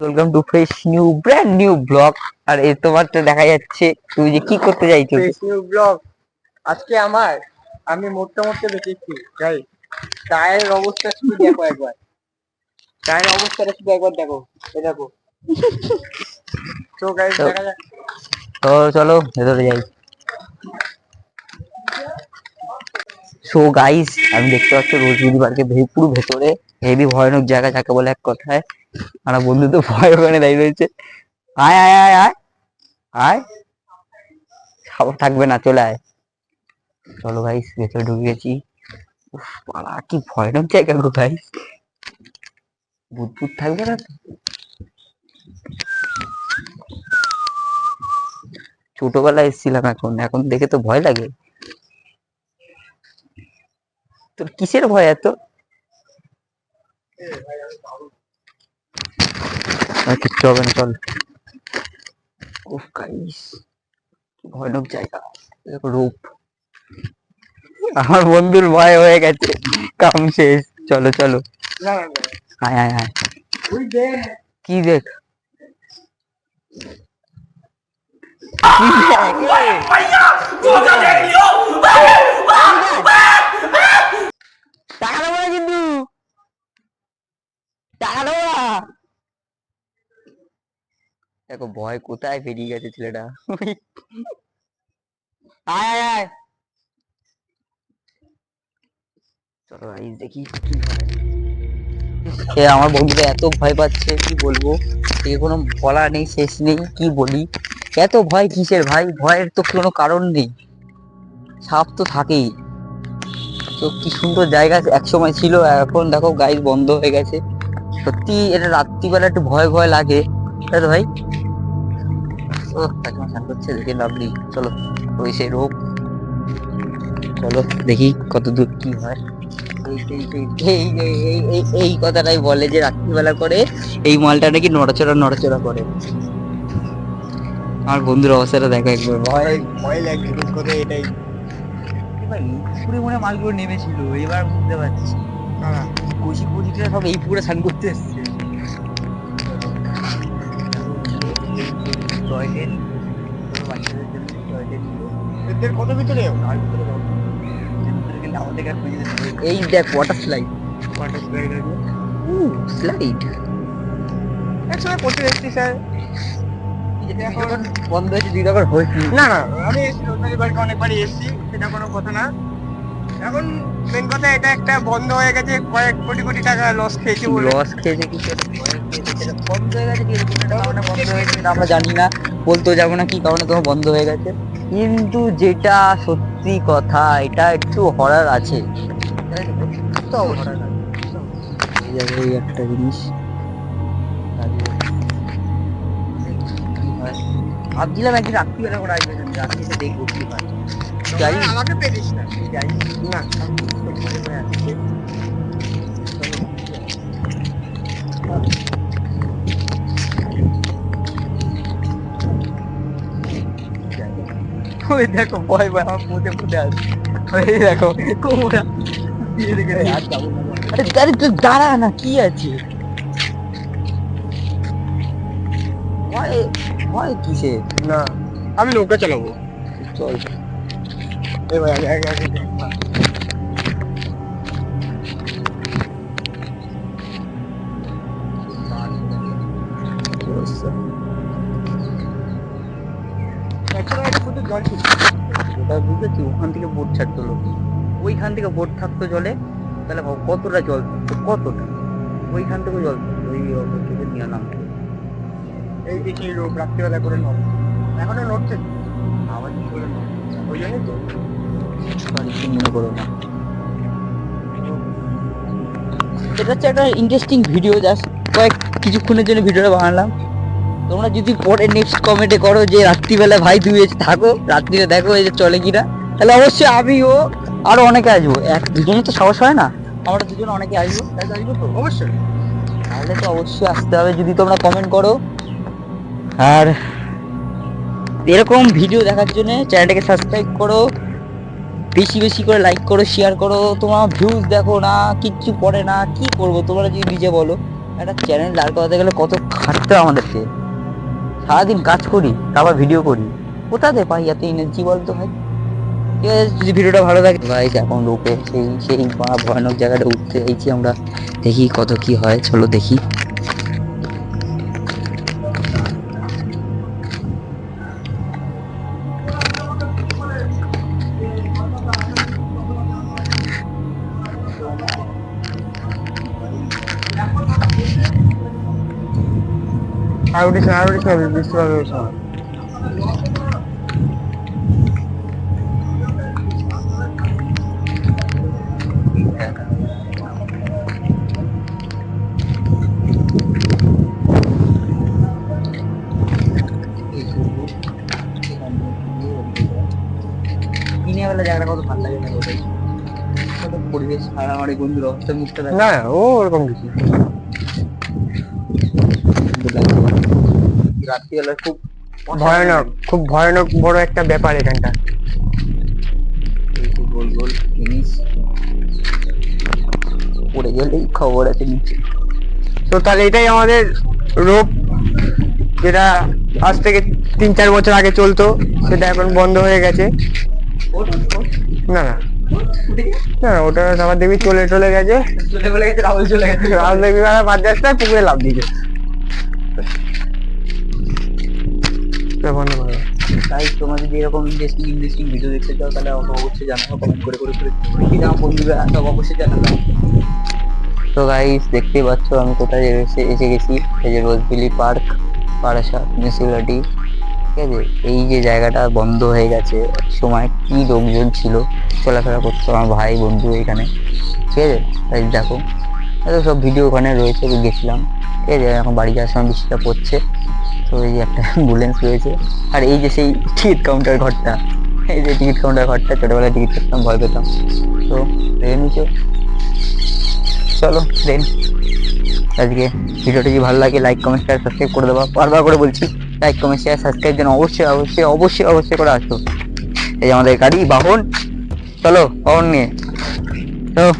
Welcome to fresh new brand new blog আর এই তোমার তো দেখা যাচ্ছে তুমি যে কি করতে চাইছো? ফ্রেশ নিউ ব্লগ আজকে আমার আমি মরতে মরতে বেঁচেছি যাই। টায়ারের অবস্থা শুধু দেখো একবার। টায়ারের অবস্থাটা শুধু একবার দেখো এ দেখো। তো গাইস দেখা যাক। তো চলো ভেতরে যাই। সো গাইস আমি দেখতে পাচ্ছি রোজগুলি পার্কে পুরো ভেতরে। হেভি ভয়ানক জায়গা যাকে বলে এক কথায়। আমার বন্ধু তো ভয় ওখানে দাঁড়িয়ে রয়েছে। আয় আয় আয় আয়। আয়। খাবার থাকবে না, চলে আয়। চলো ভাই, ভেতরে ঢুকে গেছি। কি ভয়ানক জায়গা গো ভাই। ভূত থাকবে না তো? ছোটবেলায় এসেছিলাম এখন এখন দেখে তো ভয় লাগে। তোর কিসের ভয় এত? কিচ্ছু হবে না চল উফ গাইস কি ভয়ানক জায়গা দেখো রূপ আমার বন্ধুর ভয় হয়ে গেছে কাম শেষ চলো চলো না না না আয় আয় আয় ওই দেখ কি দেখ কি দেখ টাকা দেবো না কিন্তু টাকা দেবো না দেখো ভয় কোথায় বেরিয়ে গেছে ছেলেটা? আয় আয় আয়। চলো গাইস দেখি কি হয়। আমার বন্ধুরা এত ভয় পাচ্ছে, কি বলব? এ, কোনো বলা নেই, শেষ নেই, কি বলি? এত ভয় কিসের ভাই? ভয়ের তো কোনো কারণ নেই। সাপ তো থাকেই। তো কি সুন্দর জায়গা এক সময় ছিল, এখন দেখো গাইড বন্ধ হয়ে গেছে। সত্যি এটা রাত্রিবেলা একটু ভয় ভয় লাগে। ভাই ও কাকিমা স্নান করছে দেখে লাভলি চলো ওই সেই রোগ। চলো দেখি কত দূর কি হয়। এই কথাটাই বলে যে রাত্রিবেলা করে এই মালটা নাকি নড়াচড়া নড়াচড়া করে। আমার বন্ধুর অবস্থাটা দেখো একবার। ভয় ভয় লাগছে করে এটাই। এবার এই মনে হয় মালগুলো নেমেছিল এবার বুঝতে পারছি। না কুচি কুচিটা সব এই পুকুরে স্নান করতে এসছে। টয়লেট বাচ্চাদের জন্য টয়লেট এদের কত ভিতরে? আর ভিতরে যাব। ভিতরে গেলে আমাদেরকে আর খুঁজে যেতে হবে। এই দেখ ওয়াটার স্লাইড ওয়াটার স্লাইড আছে। স্লাইড একসময় করতে এসেছি স্যার। এখন বন্ধ হয়েছে দুই হয়েছে না না আমি এসেছি রোজনারি পার্কে অনেকবারই এসেছি সেটা কোনো কথা না। এখন মেন কথা এটা একটা বন্ধ হয়ে গেছে কয়েক কোটি কোটি টাকা লস খেয়েছে লস খেয়েছে কি বন্ধ হয়ে গেছে কি বন্ধ হয়েছে সেটা আমরা জানি না। বলতেও যাব না কি কারণে তোমার বন্ধ হয়ে গেছে। কিন্তু যেটা সত্যি কথা এটা একটু হরার আছে। এই একটা জিনিস ভাবছিলাম একদিন রাত্রিবেলা করে আসবে রাত্রিতে দেখব কি হয়। আমাকে পেরিস না। না ওই দেখো ভয় ভয় আমার মুখে ফুটে আসছে। ওই দেখো দিয়েছে। আরে তুই দাঁড়া না কি আছে? ভয় ভয় কিসে না আমি নৌকা চালাবো। চল। এ ভাই আগে আগে আগে কি অবস্থা? বুঝেছি ওখান থেকে বোট ছাড়তো লোক। ওইখান থেকে বোট থাকতো জলে। তাহলে ভাব কতটা জল থাকতো? কতটা? ওইখান থেকে জল থাকতো। ওই অটো থেকে নিয়ে নামতো এই দেখি রোগ রাত্রিবেলা করে নড় এখনও নড়ছে? আবার কি করে ওই জন্যই তো। মনে করো না। এটা হচ্ছে একটা ইন্টারেস্টিং ভিডিও জাস্ট কয়েক কিছুক্ষণের জন্য ভিডিওটা বানালাম। তোমরা যদি পরে নেক্সট কমেন্টে করো যে রাত্রিবেলা ভাই তুমি থাকো রাত্রিরে দেখো এই যে চলে কিনা। তাহলে অবশ্যই আমিও আরও অনেকে আসব। এক দুজনে তো সাহস হয় না? আমরা দুজনে অনেকে আসব। আসব তো? অবশ্যই। তাহলে তো অবশ্যই আসতে হবে যদি তোমরা কমেন্ট করো। আর এরকম ভিডিও দেখার জন্য চ্যানেলটাকে সাবস্ক্রাইব করো। বেশি বেশি করে লাইক করো শেয়ার করো। তোমার ভিউজ দেখো না, কিচ্ছু পড়ে না, কি করব? তোমরা যদি নিজে বলো। একটা চ্যানেল দাঁড় করাতে গেলে কত খাটতে আমাদেরকে। সারাদিন কাজ করি, আবার ভিডিও করি। কোথাতে পাই এত এনার্জি বলতো ভাই? যদি ভিডিওটা ভালো লাগে, ভাই এখন লোকে সেই সেই ভয়ানক জায়গাটা উঠতে চাইছি আমরা। দেখি কত কি হয়, চলো দেখি। আর উঠিস না আর উঠিস না বৃষ্টি পাবে সময় জায়গাটা কত ভালো লাগে না ওটাই পরিবেশ মারামারি বন্ধুর অবস্থা মুখটা না ও ওরকম কিছু সুন্দর লাগছে রাত্রিবেলা খুব ভয়ানক খুব ভয়ানক বড় একটা ব্যাপার এখানটা। গোল গোল জিনিস পড়ে গেলেই খবর আছে নিচে। তো তাহলে এটাই আমাদের রোপ যেটা আজ থেকে তিন চার বছর আগে চলতো সেটা এখন বন্ধ হয়ে গেছে। না না। না ওটা আবার দেখবি চলে চলে গেছে। চলে গেছে রাহুল চলে গেছে। বাদ যাচ্ছে পুকুরে লাভ দিকে এটা করে। দাও। তাই তোমরা যদি এরকম ইন্টারেস্টিং ইন্টারেস্টিং ভিডিও দেখতে চাও তাহলে অবশ্যই জানাও কমেন্ট করে করে করে ঠিক আমার বন্ধুরা সব অবশ্যই জানালাম তো গাইস দেখতেই পাচ্ছ আমি কোথায় এসে এসে গেছি। এই যে রোজবিলি পার্ক বারাসাত মিউনিসিপ্যালিটি ঠিক আছে? এই যে জায়গাটা বন্ধ হয়ে গেছে। সময় কি লোকজন ছিল? চলাফেরা করতো আমার ভাই বন্ধু এখানে। ঠিক আছে? তাই দেখো। এত সব ভিডিও ওখানে রয়েছে গেছিলাম। ঠিক আছে? এখন বাড়ি যাওয়ার সময় বৃষ্টিটা পড়ছে। তো এই একটা অ্যাম্বুলেন্স রয়েছে। আর এই যে সেই টিকিট কাউন্টার ঘরটা, এই যে টিকিট কাউন্টার ঘরটা, ছোটবেলায় টিকিট কাটতাম ভয় পেতাম। তো দেখে নিচো। চলো ট্রেন আজকে ভিডিওটা যদি ভালো লাগে লাইক কমেন্ট শেয়ার সাবস্ক্রাইব করে দেবো। বারবার করে বলছি লাইক কমেন্ট শেয়ার সাবস্ক্রাইব যেন অবশ্যই অবশ্যই অবশ্যই অবশ্যই করে আসো। এই আমাদের গাড়ি, বাহন। চলো, বাহন নিয়ে। চলো